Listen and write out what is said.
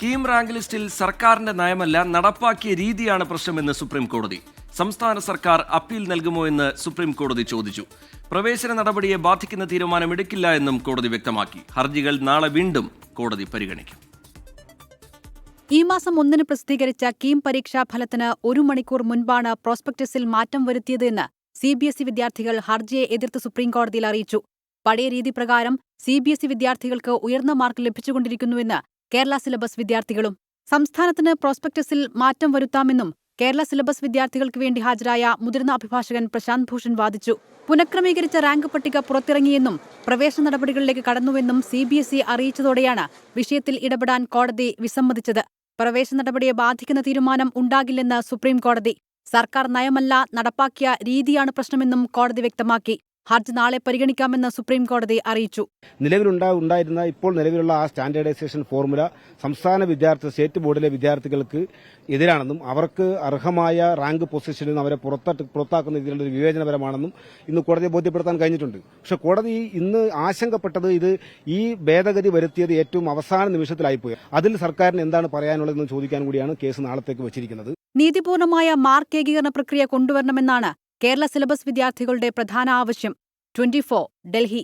KEAM rank ലിസ്റ്റിൽ സർക്കാരിന്റെ നയമല്ല നടപ്പാക്കിയ രീതിയാണ് പ്രശ്നമെന്ന് സുപ്രീം കോടതി. സംസ്ഥാന സർക്കാർ അപ്പീൽ നൽകുമോ എന്ന് സുപ്രീം കോടതി ചോദിച്ചു. പ്രവേശന നടപടിയെ ബാധിക്കുന്ന തീരുമാനം എടുക്കില്ല എന്നും കോടതി വ്യക്തമാക്കി. ഹർജികൾ നാളെ വീണ്ടും കോടതി പരിഗണിക്കും. ഈ മാസം ഒന്നിന് പ്രസിദ്ധീകരിച്ച കീം പരീക്ഷാ ഫലത്തിന് ഒരു മണിക്കൂർ മുൻപാണ് പ്രോസ്പെക്ടസിൽ മാറ്റം വരുത്തിയത് എന്ന് സി ബി എസ് ഇ വിദ്യാർത്ഥികൾ ഹർജിയെ എതിർത്ത് സുപ്രീംകോടതിയിൽ അറിയിച്ചു. പഴയ രീതി പ്രകാരം സി ബി എസ് ഇ വിദ്യാർത്ഥികൾക്ക് ഉയർന്ന മാർക്ക് ലഭിച്ചുകൊണ്ടിരിക്കുന്നുവെന്ന് കേരള സിലബസ് വിദ്യാർത്ഥികളും സംസ്ഥാനത്തിന് പ്രോസ്പെക്ടസിൽ മാറ്റം വരുത്താമെന്നും കേരള സിലബസ് വിദ്യാർത്ഥികൾക്ക് വേണ്ടി ഹാജരായ മുതിർന്ന അഭിഭാഷകൻ പ്രശാന്ത് ഭൂഷൺ വാദിച്ചു. പുനഃക്രമീകരിച്ച റാങ്ക് പട്ടിക പുറത്തിറങ്ങിയെന്നും പ്രവേശന നടപടികളിലേക്ക് കടന്നുവെന്നും സി ബി എസ് ഇ അറിയിച്ചതോടെയാണ് വിഷയത്തിൽ ഇടപെടാൻ കോടതി വിസമ്മതിച്ചത്. പ്രവേശന നടപടിയെ ബാധിക്കുന്ന തീരുമാനം ഉണ്ടാകില്ലെന്ന് സുപ്രീം കോടതി സർക്കാർ നയമല്ല നടപ്പാക്കിയ രീതിയാണ് പ്രശ്നമെന്നും കോടതി വ്യക്തമാക്കി. ഹർജി നാളെ പരിഗണിക്കാമെന്ന് സുപ്രീം കോടതി അറിയിച്ചു. നിലവിലുണ്ടായിരുന്ന ഇപ്പോൾ നിലവിലുള്ള ആ സ്റ്റാൻഡേർഡൈസേഷൻ ഫോർമുല സംസ്ഥാന വിദ്യാർത്ഥി സ്റ്റേറ്റ് ബോർഡിലെ വിദ്യാർത്ഥികൾക്ക് എതിരാണെന്നും അവർക്ക് അർഹമായ റാങ്ക് പൊസിഷനിൽ നിന്ന് അവരെ പുറത്താക്കുന്ന രീതിയിലുള്ള ഒരു വിവേചനപരമാണെന്നും ഇന്ന് കോടതിയെ ബോധ്യപ്പെടുത്താൻ കഴിഞ്ഞിട്ടുണ്ട്. പക്ഷെ കോടതി ഇന്ന് ആശങ്കപ്പെട്ടത് ഇത് ഈ ഭേദഗതി വരുത്തിയത് ഏറ്റവും അവസാന നിമിഷത്തിലായിപ്പോയി. അതിൽ സർക്കാരിന് എന്താണ് പറയാനുള്ളതെന്ന് ചോദിക്കാൻ കൂടിയാണ് കേസ് നാളത്തേക്ക് വെച്ചിരിക്കുന്നത്. നീതിപൂർണമായ മാർക്ക് ഏകീകരണ പ്രക്രിയ കൊണ്ടുവരണമെന്നാണ് കേരള സിലബസ് വിദ്യാർത്ഥികളുടെ പ്രധാന ആവശ്യം ട്വന്റി ഫോർ ഡൽഹി.